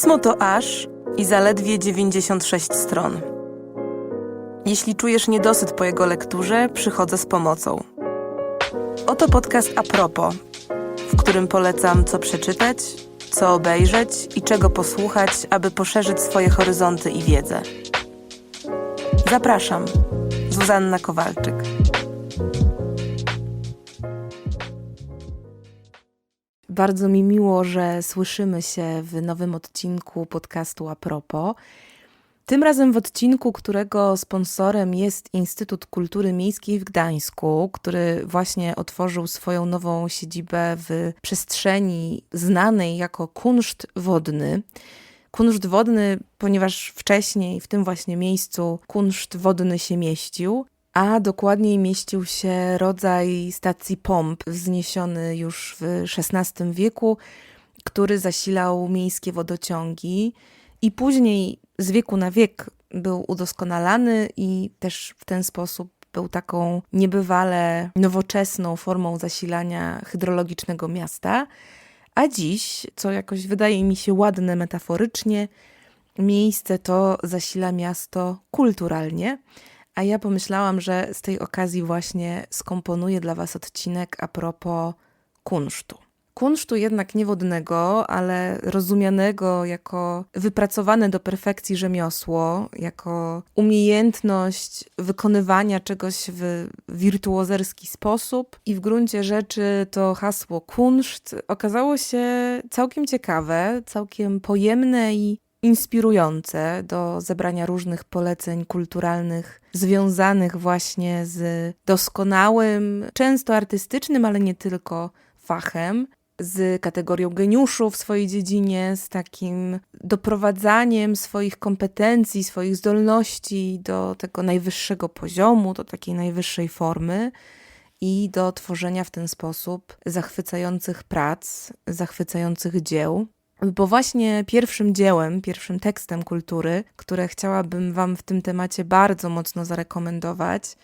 Pismo to aż i zaledwie 96 stron. Jeśli czujesz niedosyt po jego lekturze, przychodzę z pomocą. Oto podcast a propos, w którym polecam co przeczytać, co obejrzeć i czego posłuchać, aby poszerzyć swoje horyzonty i wiedzę. Zapraszam, Zuzanna Kowalczyk. Bardzo mi miło, że słyszymy się w nowym odcinku podcastu A propos. Tym razem w odcinku, którego sponsorem jest Instytut Kultury Miejskiej w Gdańsku, który właśnie otworzył swoją nową siedzibę w przestrzeni znanej jako kunszt wodny. Kunszt wodny, ponieważ wcześniej w tym właśnie miejscu kunszt wodny się mieścił, a dokładniej mieścił się rodzaj stacji pomp wzniesiony już w XVI wieku, który zasilał miejskie wodociągi i później z wieku na wiek był udoskonalany i też w ten sposób był taką niebywale nowoczesną formą zasilania hydrologicznego miasta. A dziś, co jakoś wydaje mi się ładne metaforycznie, miejsce to zasila miasto kulturalnie. A ja pomyślałam, że z tej okazji właśnie skomponuję dla Was odcinek a propos kunsztu. Kunsztu jednak nie wodnego, ale rozumianego jako wypracowane do perfekcji rzemiosło, jako umiejętność wykonywania czegoś w wirtuozerski sposób. I w gruncie rzeczy to hasło kunszt okazało się całkiem ciekawe, całkiem pojemne i inspirujące do zebrania różnych poleceń kulturalnych związanych właśnie z doskonałym, często artystycznym, ale nie tylko fachem, z kategorią geniuszu w swojej dziedzinie, z takim doprowadzaniem swoich kompetencji, swoich zdolności do tego najwyższego poziomu, do takiej najwyższej formy i do tworzenia w ten sposób zachwycających prac, zachwycających dzieł. Bo właśnie pierwszym dziełem, pierwszym tekstem kultury, które chciałabym Wam w tym temacie bardzo mocno zarekomendować,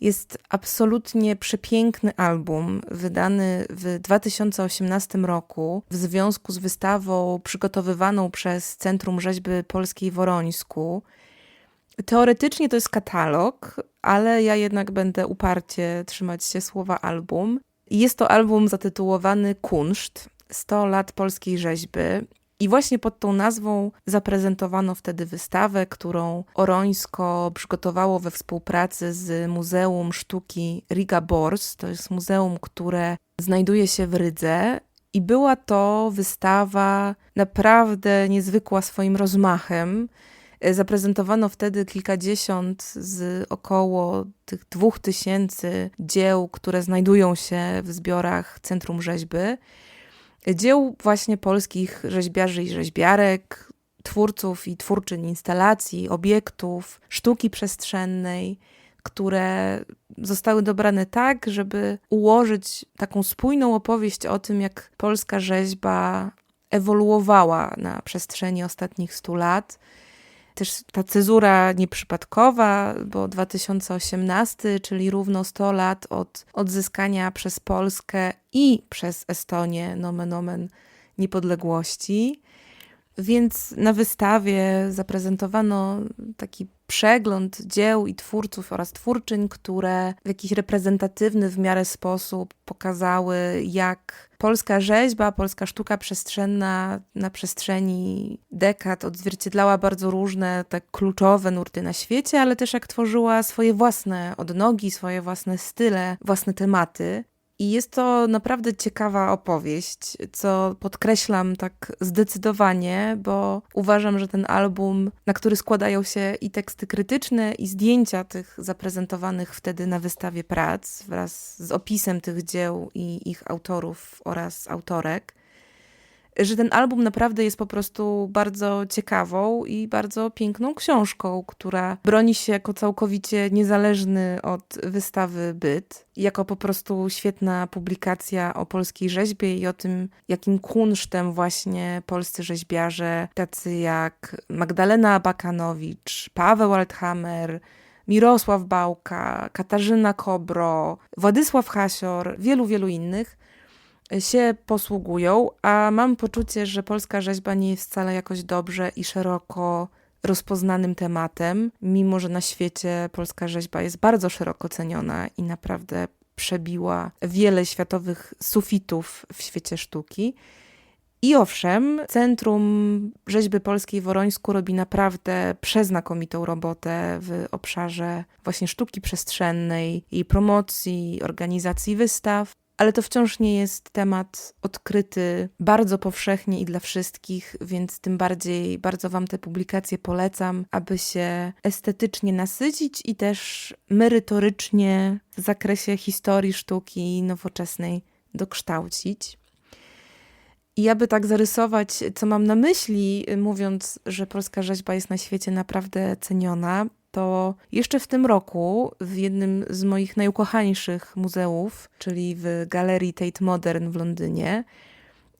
jest absolutnie przepiękny album, wydany w 2018 roku w związku z wystawą przygotowywaną przez Centrum Rzeźby Polskiej w Orońsku. Teoretycznie to jest katalog, ale ja jednak będę uparcie trzymać się słowa album. Jest to album zatytułowany Kunszt, 100 lat polskiej rzeźby. I właśnie pod tą nazwą zaprezentowano wtedy wystawę, którą Orońsko przygotowało we współpracy z Muzeum Sztuki Riga Bors. To jest muzeum, które znajduje się w Rydze. I była to wystawa naprawdę niezwykła swoim rozmachem. Zaprezentowano wtedy kilkadziesiąt z około tych dwóch tysięcy dzieł, które znajdują się w zbiorach Centrum Rzeźby dzieł właśnie polskich rzeźbiarzy i rzeźbiarek, twórców i twórczyń instalacji, obiektów, sztuki przestrzennej, które zostały dobrane tak, żeby ułożyć taką spójną opowieść o tym, jak polska rzeźba ewoluowała na przestrzeni ostatnich stu lat też ta cezura nieprzypadkowa, bo 2018, czyli równo 100 lat od odzyskania przez Polskę i przez Estonię, nomen omen, niepodległości. Więc na wystawie zaprezentowano taki przegląd dzieł i twórców oraz twórczyń, które w jakiś reprezentatywny w miarę sposób pokazały, jak polska rzeźba, polska sztuka przestrzenna na przestrzeni dekad odzwierciedlała bardzo różne te kluczowe nurty na świecie, ale też jak tworzyła swoje własne odnogi, swoje własne style, własne tematy. I jest to naprawdę ciekawa opowieść, co podkreślam tak zdecydowanie, bo uważam, że ten album, na który składają się i teksty krytyczne, i zdjęcia tych zaprezentowanych wtedy na wystawie prac, wraz z opisem tych dzieł i ich autorów oraz autorek, że ten album naprawdę jest po prostu bardzo ciekawą i bardzo piękną książką, która broni się jako całkowicie niezależny od wystawy byt, jako po prostu świetna publikacja o polskiej rzeźbie i o tym, jakim kunsztem właśnie polscy rzeźbiarze, tacy jak Magdalena Bakanowicz, Paweł Althammer, Mirosław Bałka, Katarzyna Kobro, Władysław Hasior, wielu, wielu innych, się posługują, a mam poczucie, że polska rzeźba nie jest wcale jakoś dobrze i szeroko rozpoznanym tematem, mimo że na świecie polska rzeźba jest bardzo szeroko ceniona i naprawdę przebiła wiele światowych sufitów w świecie sztuki. I owszem, Centrum Rzeźby Polskiej w Worońsku robi naprawdę przeznakomitą robotę w obszarze właśnie sztuki przestrzennej, jej promocji, organizacji wystaw ale to wciąż nie jest temat odkryty bardzo powszechnie i dla wszystkich, więc tym bardziej bardzo Wam te publikacje polecam, aby się estetycznie nasycić i też merytorycznie w zakresie historii sztuki nowoczesnej dokształcić. I aby tak zarysować, co mam na myśli, mówiąc, że polska rzeźba jest na świecie naprawdę ceniona, to jeszcze w tym roku w jednym z moich najukochańszych muzeów, czyli w Galerii Tate Modern w Londynie,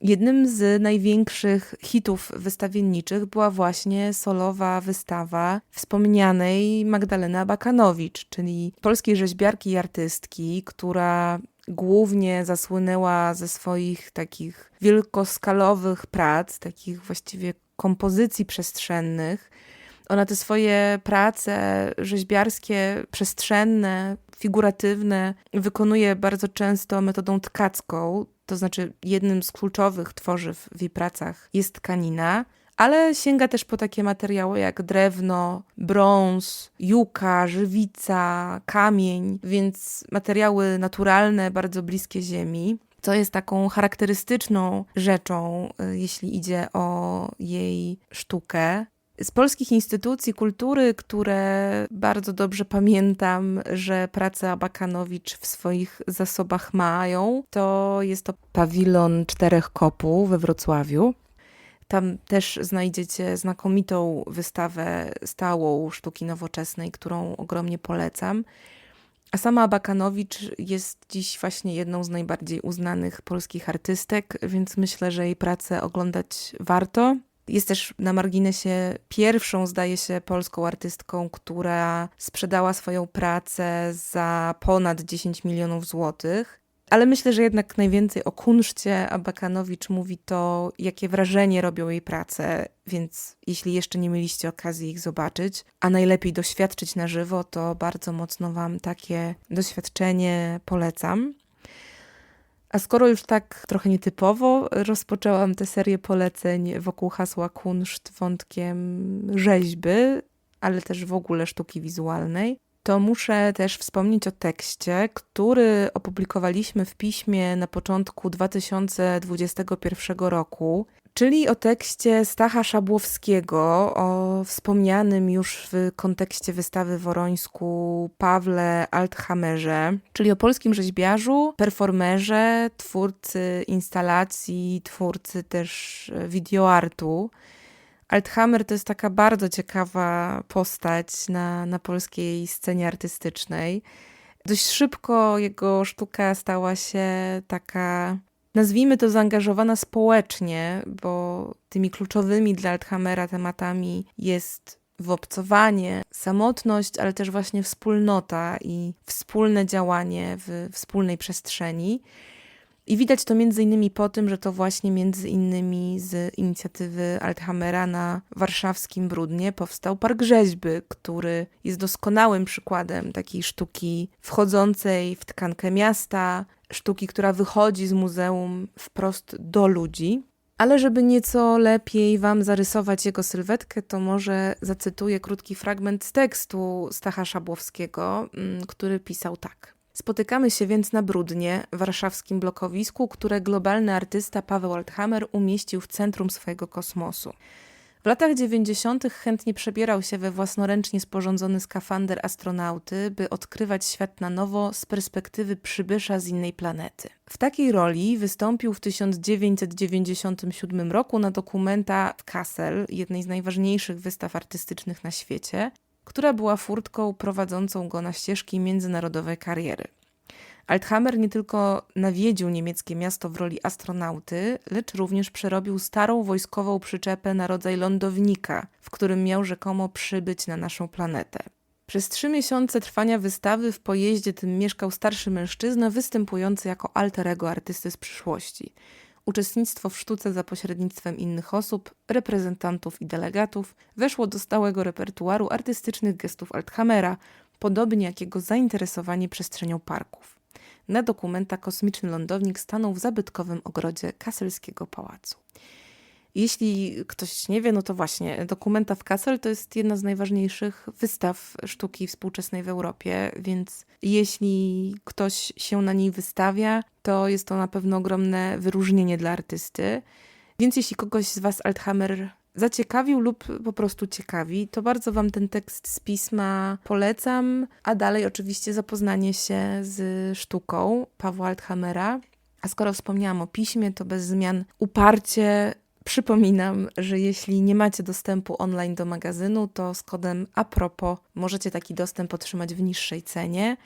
jednym z największych hitów wystawienniczych była właśnie solowa wystawa wspomnianej Magdaleny Abakanowicz, czyli polskiej rzeźbiarki i artystki, która głównie zasłynęła ze swoich takich wielkoskalowych prac, takich właściwie kompozycji przestrzennych, ona te swoje prace rzeźbiarskie, przestrzenne, figuratywne wykonuje bardzo często metodą tkacką, to znaczy jednym z kluczowych tworzyw w jej pracach jest tkanina, ale sięga też po takie materiały jak drewno, brąz, juka, żywica, kamień, więc materiały naturalne, bardzo bliskie ziemi. Co jest taką charakterystyczną rzeczą, y, jeśli idzie o jej sztukę z polskich instytucji kultury, które bardzo dobrze pamiętam, że pracę Abakanowicz w swoich zasobach mają, to jest to pawilon czterech kopuł we Wrocławiu. Tam też znajdziecie znakomitą wystawę stałą sztuki nowoczesnej, którą ogromnie polecam. A sama Abakanowicz jest dziś właśnie jedną z najbardziej uznanych polskich artystek, więc myślę, że jej pracę oglądać warto. Jest też na marginesie pierwszą, zdaje się, polską artystką, która sprzedała swoją pracę za ponad 10 milionów złotych. Ale myślę, że jednak najwięcej o kunszcie Abakanowicz mówi to, jakie wrażenie robią jej prace, więc jeśli jeszcze nie mieliście okazji ich zobaczyć, a najlepiej doświadczyć na żywo, to bardzo mocno Wam takie doświadczenie polecam. A skoro już tak trochę nietypowo rozpoczęłam tę serię poleceń wokół hasła kunszt wątkiem rzeźby, ale też w ogóle sztuki wizualnej, to muszę też wspomnieć o tekście, który opublikowaliśmy w piśmie na początku 2021 roku czyli o tekście Stacha Szabłowskiego, o wspomnianym już w kontekście wystawy w Worońsku Pawle Althamerze, czyli o polskim rzeźbiarzu, performerze, twórcy instalacji, twórcy też videoartu. Althammer to jest taka bardzo ciekawa postać na, na polskiej scenie artystycznej. Dość szybko jego sztuka stała się taka nazwijmy to zaangażowana społecznie, bo tymi kluczowymi dla Althamera tematami jest wyobcowanie, samotność, ale też właśnie wspólnota i wspólne działanie w wspólnej przestrzeni. I widać to między innymi po tym, że to właśnie między innymi z inicjatywy Althamera na warszawskim Brudnie powstał Park Rzeźby, który jest doskonałym przykładem takiej sztuki wchodzącej w tkankę miasta, sztuki, która wychodzi z muzeum wprost do ludzi. Ale żeby nieco lepiej Wam zarysować jego sylwetkę, to może zacytuję krótki fragment z tekstu Stacha Szabłowskiego, mm, który pisał tak. Spotykamy się więc na Brudnie, warszawskim blokowisku, które globalny artysta Paweł Althammer umieścił w centrum swojego kosmosu. W latach 90. chętnie przebierał się we własnoręcznie sporządzony skafander astronauty, by odkrywać świat na nowo z perspektywy przybysza z innej planety. W takiej roli wystąpił w 1997 roku na dokumenta w Kassel, jednej z najważniejszych wystaw artystycznych na świecie, która była furtką prowadzącą go na ścieżki międzynarodowej kariery. Althammer nie tylko nawiedził niemieckie miasto w roli astronauty, lecz również przerobił starą wojskową przyczepę na rodzaj lądownika, w którym miał rzekomo przybyć na naszą planetę. Przez trzy miesiące trwania wystawy w pojeździe tym mieszkał starszy mężczyzna występujący jako alter ego artysty z przyszłości. Uczestnictwo w sztuce za pośrednictwem innych osób, reprezentantów i delegatów weszło do stałego repertuaru artystycznych gestów Althamera, podobnie jak jego zainteresowanie przestrzenią parków. Na dokumenta kosmiczny lądownik stanął w zabytkowym ogrodzie Kaselskiego Pałacu. Jeśli ktoś nie wie, no to właśnie Dokumenta w Kassel to jest jedna z najważniejszych wystaw sztuki współczesnej w Europie, więc jeśli ktoś się na niej wystawia, to jest to na pewno ogromne wyróżnienie dla artysty. Więc jeśli kogoś z Was Althammer zaciekawił lub po prostu ciekawi, to bardzo Wam ten tekst z pisma polecam, a dalej oczywiście zapoznanie się z sztuką Pawła Althammera. A skoro wspomniałam o piśmie, to bez zmian uparcie Przypominam, że jeśli nie macie dostępu online do magazynu, to z kodem APROPO możecie taki dostęp otrzymać w niższej cenie.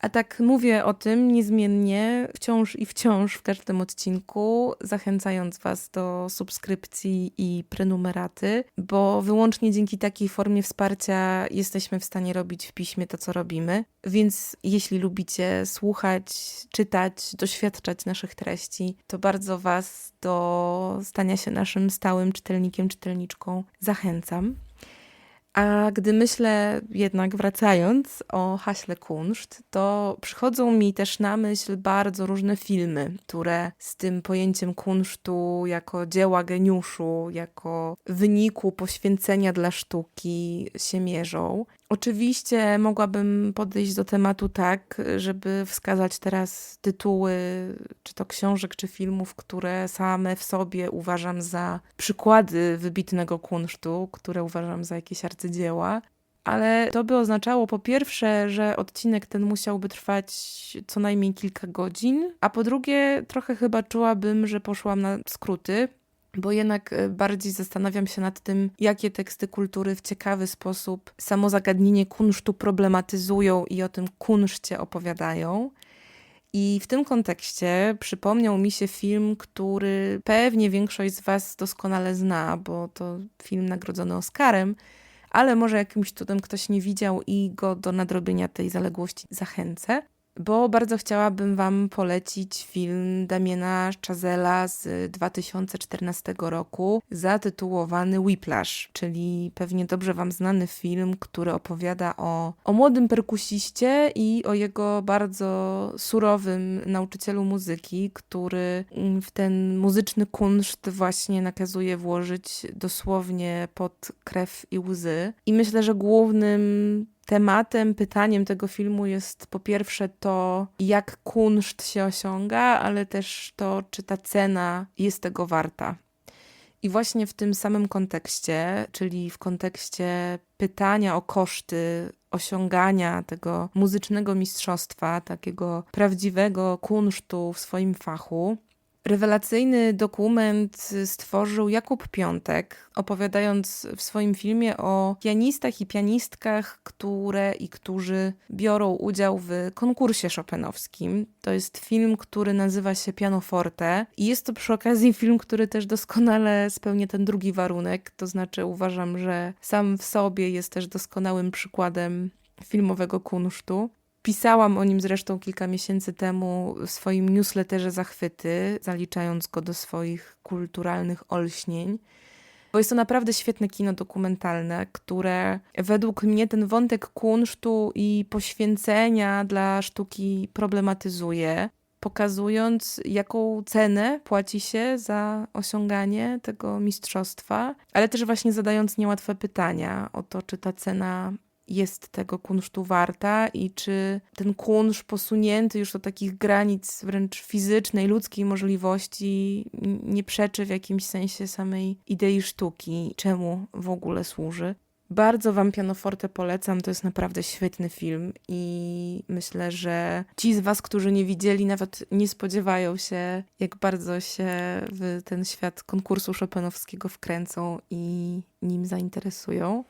A tak mówię o tym niezmiennie, wciąż i wciąż w każdym odcinku, zachęcając Was do subskrypcji i prenumeraty, bo wyłącznie dzięki takiej formie wsparcia jesteśmy w stanie robić w piśmie to, co robimy. Więc jeśli lubicie słuchać, czytać, doświadczać naszych treści, to bardzo Was do stania się naszym stałym czytelnikiem, czytelniczką zachęcam. A gdy myślę jednak wracając o haśle kunszt, to przychodzą mi też na myśl bardzo różne filmy, które z tym pojęciem kunsztu jako dzieła geniuszu, jako wyniku poświęcenia dla sztuki się mierzą. Oczywiście mogłabym podejść do tematu tak, żeby wskazać teraz tytuły, czy to książek, czy filmów, które same w sobie uważam za przykłady wybitnego kunsztu, które uważam za jakieś arcydzieła. Ale to by oznaczało po pierwsze, że odcinek ten musiałby trwać co najmniej kilka godzin, a po drugie, trochę chyba czułabym, że poszłam na skróty, bo jednak e, bardziej zastanawiam się nad tym, jakie teksty kultury w ciekawy sposób samo zagadnienie kunsztu problematyzują i o tym kunszcie opowiadają. I w tym kontekście przypomniał mi się film, który pewnie większość z Was doskonale zna, bo to film nagrodzony Oscarem, ale może jakimś cudem ktoś nie widział i go do nadrobienia tej zaległości zachęcę bo bardzo chciałabym Wam polecić film Damiena Chazela z 2014 roku zatytułowany Whiplash, czyli pewnie dobrze Wam znany film, który opowiada o, o młodym perkusiście i o jego bardzo surowym nauczycielu muzyki, który w ten muzyczny kunszt właśnie nakazuje włożyć dosłownie pod krew i łzy. I myślę, że głównym tematem, pytaniem tego filmu jest po pierwsze to, jak kunszt się osiąga, ale też to, czy ta cena jest tego warta. I właśnie w tym samym kontekście, czyli w kontekście pytania o koszty osiągania tego muzycznego mistrzostwa, takiego prawdziwego kunsztu w swoim fachu, Rewelacyjny dokument stworzył Jakub Piątek, opowiadając w swoim filmie o pianistach i pianistkach, które i którzy biorą udział w konkursie chopinowskim. To jest film, który nazywa się Pianoforte i jest to przy okazji film, który też doskonale spełnia ten drugi warunek, to znaczy uważam, że sam w sobie jest też doskonałym przykładem filmowego kunsztu. Pisałam o nim zresztą kilka miesięcy temu w swoim newsletterze Zachwyty, zaliczając go do swoich kulturalnych olśnień. Bo jest to naprawdę świetne kino dokumentalne, które według mnie ten wątek kunsztu i poświęcenia dla sztuki problematyzuje, pokazując, jaką cenę płaci się za osiąganie tego mistrzostwa, ale też właśnie zadając niełatwe pytania o to, czy ta cena jest tego kunsztu warta i czy ten kunszt posunięty już do takich granic wręcz fizycznej, ludzkiej możliwości nie przeczy w jakimś sensie samej idei sztuki, czemu w ogóle służy. Bardzo Wam Pianoforte polecam, to jest naprawdę świetny film i myślę, że ci z Was, którzy nie widzieli, nawet nie spodziewają się, jak bardzo się w ten świat konkursu Chopinowskiego wkręcą i nim zainteresują.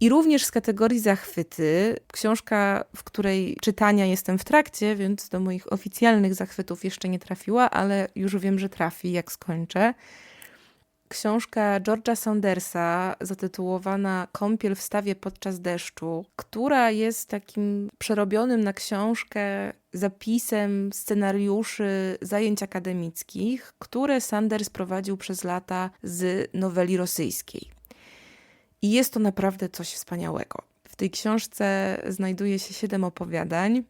I również z kategorii zachwyty, książka, w której czytania jestem w trakcie, więc do moich oficjalnych zachwytów jeszcze nie trafiła, ale już wiem, że trafi, jak skończę. książka George'a Saundersa zatytułowana Kąpiel w stawie podczas deszczu, która jest takim przerobionym na książkę zapisem scenariuszy zajęć akademickich, które Sanders prowadził przez lata z noweli rosyjskiej. I jest to naprawdę coś wspaniałego. W tej książce znajduje się siedem opowiadań.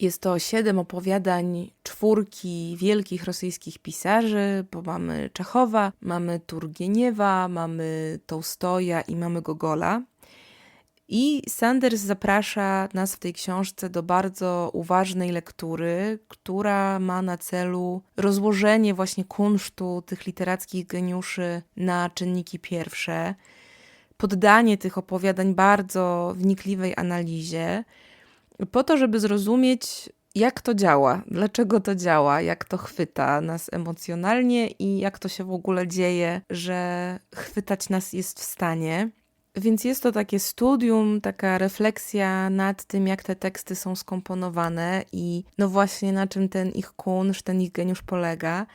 Jest to siedem opowiadań czwórki wielkich rosyjskich pisarzy, bo mamy Czechowa, mamy Turgieniewa, mamy Tołstoja i mamy Gogola. I Sanders zaprasza nas w tej książce do bardzo uważnej lektury, która ma na celu rozłożenie właśnie kunsztu tych literackich geniuszy na czynniki pierwsze, poddanie tych opowiadań bardzo wnikliwej analizie, po to, żeby zrozumieć, jak to działa, dlaczego to działa, jak to chwyta nas emocjonalnie i jak to się w ogóle dzieje, że chwytać nas jest w stanie. Więc jest to takie studium, taka refleksja nad tym, jak te teksty są skomponowane i no właśnie na czym ten ich kunszt, ten ich geniusz polega.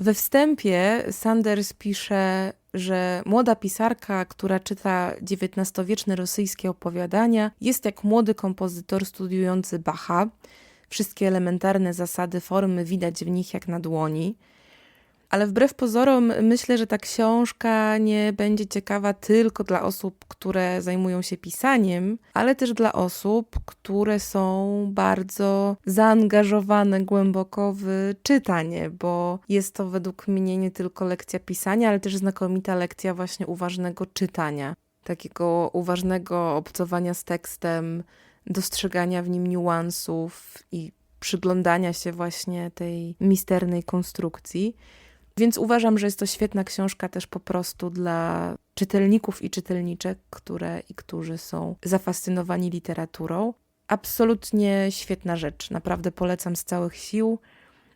We wstępie Sanders pisze, że młoda pisarka, która czyta XIX-wieczne rosyjskie opowiadania, jest jak młody kompozytor studiujący Bacha. Wszystkie elementarne zasady formy widać w nich jak na dłoni. Ale wbrew pozorom, myślę, że ta książka nie będzie ciekawa tylko dla osób, które zajmują się pisaniem, ale też dla osób, które są bardzo zaangażowane głęboko w czytanie, bo jest to według mnie nie tylko lekcja pisania, ale też znakomita lekcja właśnie uważnego czytania, takiego uważnego obcowania z tekstem, dostrzegania w nim niuansów i przyglądania się właśnie tej misternej konstrukcji. Więc uważam, że jest to świetna książka też po prostu dla czytelników i czytelniczek, które i którzy są zafascynowani literaturą. Absolutnie świetna rzecz, naprawdę polecam z całych sił.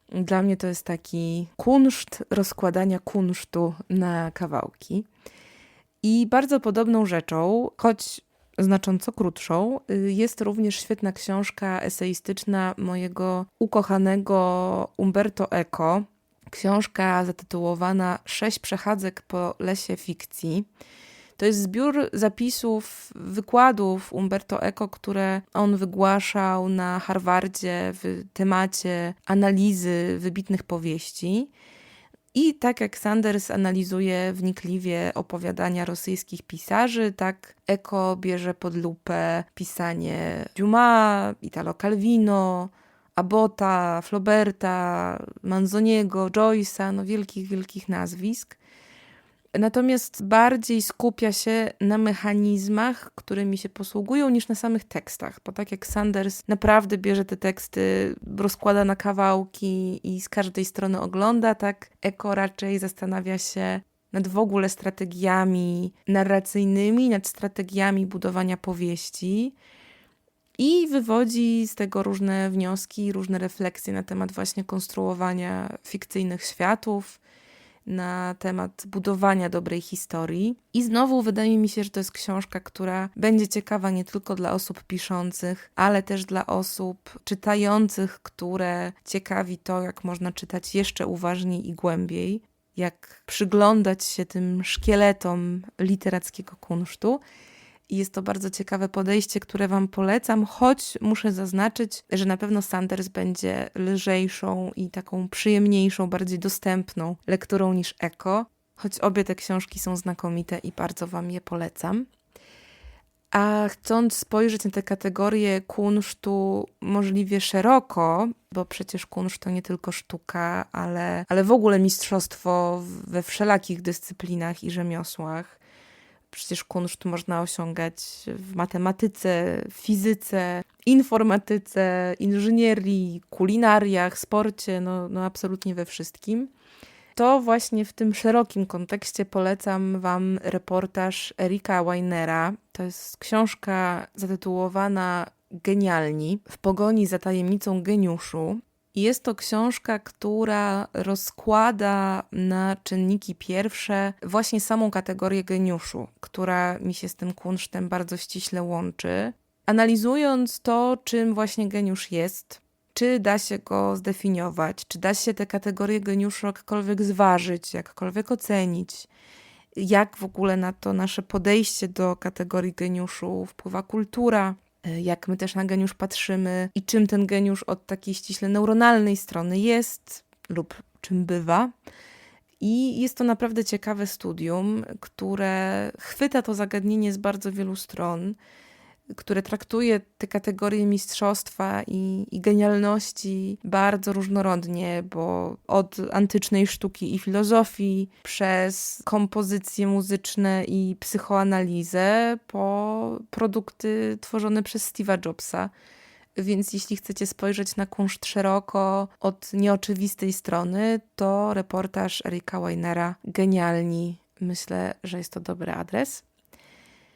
Dla mnie to jest taki kunszt rozkładania kunsztu na kawałki. I bardzo podobną rzeczą, choć znacząco krótszą, jest również świetna książka eseistyczna mojego ukochanego Umberto Eco, książka zatytułowana Sześć przechadzek po lesie fikcji. To jest zbiór zapisów, wykładów Umberto Eco, które on wygłaszał na Harvardzie w temacie analizy wybitnych powieści. I tak jak Sanders analizuje wnikliwie opowiadania rosyjskich pisarzy, tak Eco bierze pod lupę pisanie Dumas, Italo Calvino, Abota, Flauberta, Manzoniego, Joyce'a, no wielkich, wielkich nazwisk. Natomiast bardziej skupia się na mechanizmach, którymi się posługują, niż na samych tekstach. Bo tak jak Sanders naprawdę bierze te teksty, rozkłada na kawałki i z każdej strony ogląda, tak Eko raczej zastanawia się nad w ogóle strategiami narracyjnymi, nad strategiami budowania powieści i wywodzi z tego różne wnioski, różne refleksje na temat właśnie konstruowania fikcyjnych światów, na temat budowania dobrej historii. I znowu wydaje mi się, że to jest książka, która będzie ciekawa nie tylko dla osób piszących, ale też dla osób czytających, które ciekawi to, jak można czytać jeszcze uważniej i głębiej, jak przyglądać się tym szkieletom literackiego kunsztu. I jest to bardzo ciekawe podejście, które Wam polecam, choć muszę zaznaczyć, że na pewno Sanders będzie lżejszą i taką przyjemniejszą, bardziej dostępną lekturą niż Eko, choć obie te książki są znakomite i bardzo Wam je polecam. A chcąc spojrzeć na te kategorie kunsztu możliwie szeroko, bo przecież kunszt to nie tylko sztuka, ale, ale w ogóle mistrzostwo we wszelakich dyscyplinach i rzemiosłach, Przecież kunszt można osiągać w matematyce, fizyce, informatyce, inżynierii, kulinariach, sporcie, no, no absolutnie we wszystkim. To właśnie w tym szerokim kontekście polecam Wam reportaż Erika Weinera. To jest książka zatytułowana Genialni w pogoni za tajemnicą geniuszu. Jest to książka, która rozkłada na czynniki pierwsze właśnie samą kategorię geniuszu, która mi się z tym kunsztem bardzo ściśle łączy. Analizując to, czym właśnie geniusz jest, czy da się go zdefiniować, czy da się te kategorie geniuszu jakkolwiek zważyć, jakkolwiek ocenić, jak w ogóle na to nasze podejście do kategorii geniuszu wpływa kultura, jak my też na geniusz patrzymy i czym ten geniusz od takiej ściśle neuronalnej strony jest lub czym bywa. I jest to naprawdę ciekawe studium, które chwyta to zagadnienie z bardzo wielu stron które traktuje te kategorie mistrzostwa i, i, genialności bardzo różnorodnie, bo od antycznej sztuki i filozofii, przez kompozycje muzyczne i psychoanalizę, po produkty tworzone przez Steve'a Jobsa. Więc jeśli chcecie spojrzeć na kunszt szeroko, od nieoczywistej strony, to reportaż Erika Weinera Genialni. Myślę, że jest to dobry adres.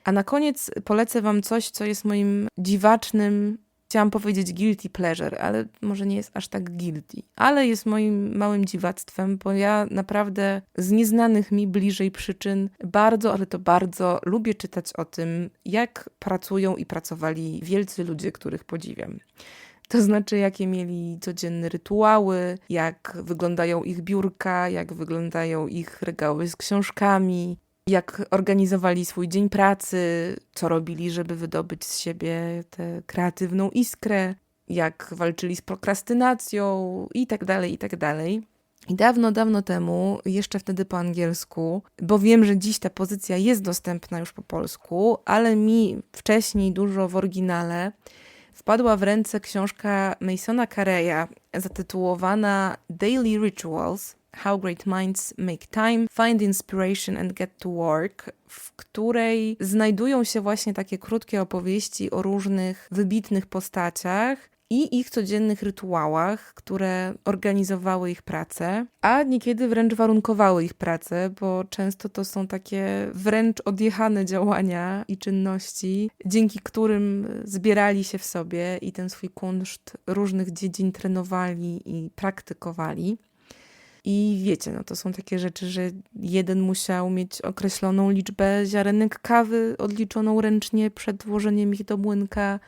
A na koniec polecę Wam coś, co jest moim dziwacznym, chciałam powiedzieć guilty pleasure, ale może nie jest aż tak guilty, ale jest moim małym dziwactwem, bo ja naprawdę z nieznanych mi bliżej przyczyn bardzo, ale to bardzo lubię czytać o tym, jak pracują i pracowali wielcy ludzie, których podziwiam. To znaczy, jakie mieli codzienne rytuały, jak wyglądają ich biurka, jak wyglądają ich regały z książkami, jak organizowali swój dzień pracy, co robili, żeby wydobyć z siebie tę kreatywną iskrę, jak walczyli z prokrastynacją i tak dalej, i tak dalej. I dawno, dawno temu, jeszcze wtedy po angielsku, bo wiem, że dziś ta pozycja jest dostępna już po polsku, ale mi wcześniej dużo w oryginale wpadła w ręce książka Masona Careya zatytułowana Daily Rituals How Great Minds Make Time, Find Inspiration and Get to Work, w której znajdują się właśnie takie krótkie opowieści o różnych wybitnych postaciach i ich codziennych rytuałach, które organizowały ich pracę, a niekiedy wręcz warunkowały ich pracę, bo często to są takie wręcz odjechane działania i czynności, dzięki którym zbierali się w sobie i ten swój kunszt różnych dziedzin trenowali i praktykowali. I wiecie, no to są takie rzeczy, że jeden musiał mieć określoną liczbę ziarenek kawy odliczoną ręcznie przed włożeniem ich do młynka.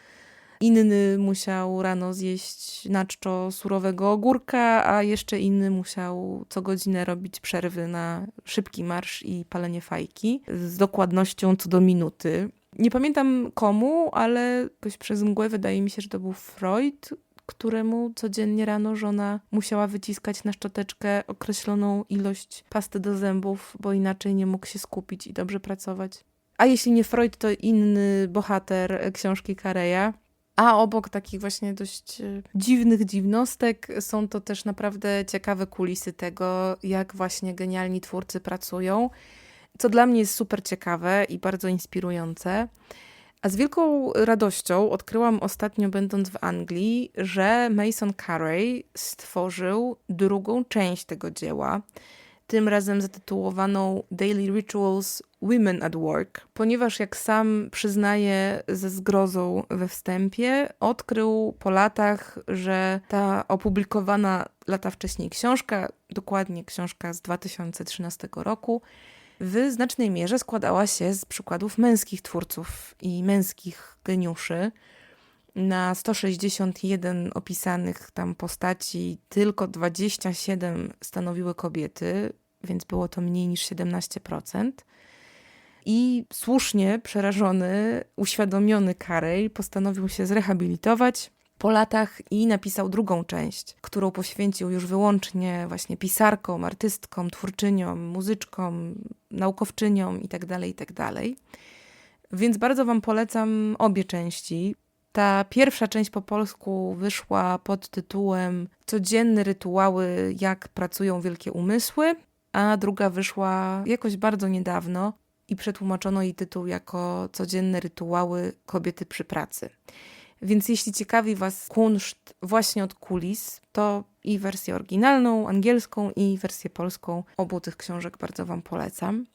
Inny musiał rano zjeść na czczo surowego ogórka, a jeszcze inny musiał co godzinę robić przerwy na szybki marsz i palenie fajki z dokładnością co do minuty. Nie pamiętam komu, ale jakoś przez mgłę wydaje mi się, że to był Freud, któremu codziennie rano żona musiała wyciskać na szczoteczkę określoną ilość pasty do zębów, bo inaczej nie mógł się skupić i dobrze pracować. A jeśli nie Freud, to inny bohater książki Kareya. A obok takich właśnie dość e, dziwnych dziwnostek są to też naprawdę ciekawe kulisy tego, jak właśnie genialni twórcy pracują, co dla mnie jest super ciekawe i bardzo inspirujące. A z wielką radością odkryłam ostatnio, będąc w Anglii, że Mason Carey stworzył drugą część tego dzieła, tym razem zatytułowaną Daily Rituals Women at Work, ponieważ, jak sam przyznaje ze zgrozą we wstępie, odkrył po latach, że ta opublikowana lata wcześniej książka, dokładnie książka z 2013 roku, w znacznej mierze składała się z przykładów męskich twórców i męskich geniuszy. Na 161 opisanych tam postaci tylko 27 stanowiły kobiety, więc było to mniej niż 17%. I słusznie przerażony, uświadomiony Carey postanowił się zrehabilitować po latach i napisał drugą część, którą poświęcił już wyłącznie właśnie pisarkom, artystkom, twórczyniom, muzyczkom, naukowczyniom itd., tak itd. Tak Więc bardzo Wam polecam obie części. Ta pierwsza część po polsku wyszła pod tytułem Codzienne rytuały, jak pracują wielkie umysły, a druga wyszła jakoś bardzo niedawno i przetłumaczono jej tytuł jako Codzienne rytuały kobiety przy pracy. Więc jeśli ciekawi Was kunszt właśnie od kulis, to i wersję oryginalną, angielską, i wersję polską obu tych książek bardzo Wam polecam.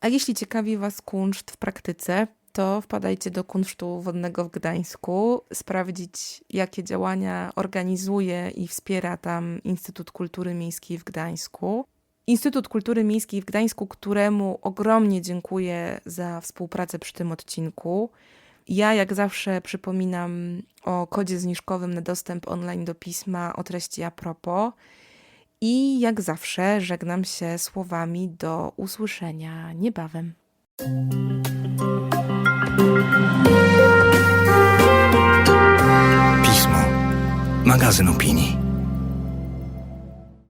A jeśli ciekawi Was kunszt w praktyce, to wpadajcie do kunsztu wodnego w Gdańsku, sprawdzić, jakie działania organizuje i wspiera tam Instytut Kultury Miejskiej w Gdańsku. Instytut Kultury Miejskiej w Gdańsku, któremu ogromnie dziękuję za współpracę przy tym odcinku Ja jak zawsze przypominam o kodzie zniżkowym na dostęp online do pisma o treści a propos. I jak zawsze żegnam się słowami do usłyszenia niebawem. Pismo. Magazyn opinii.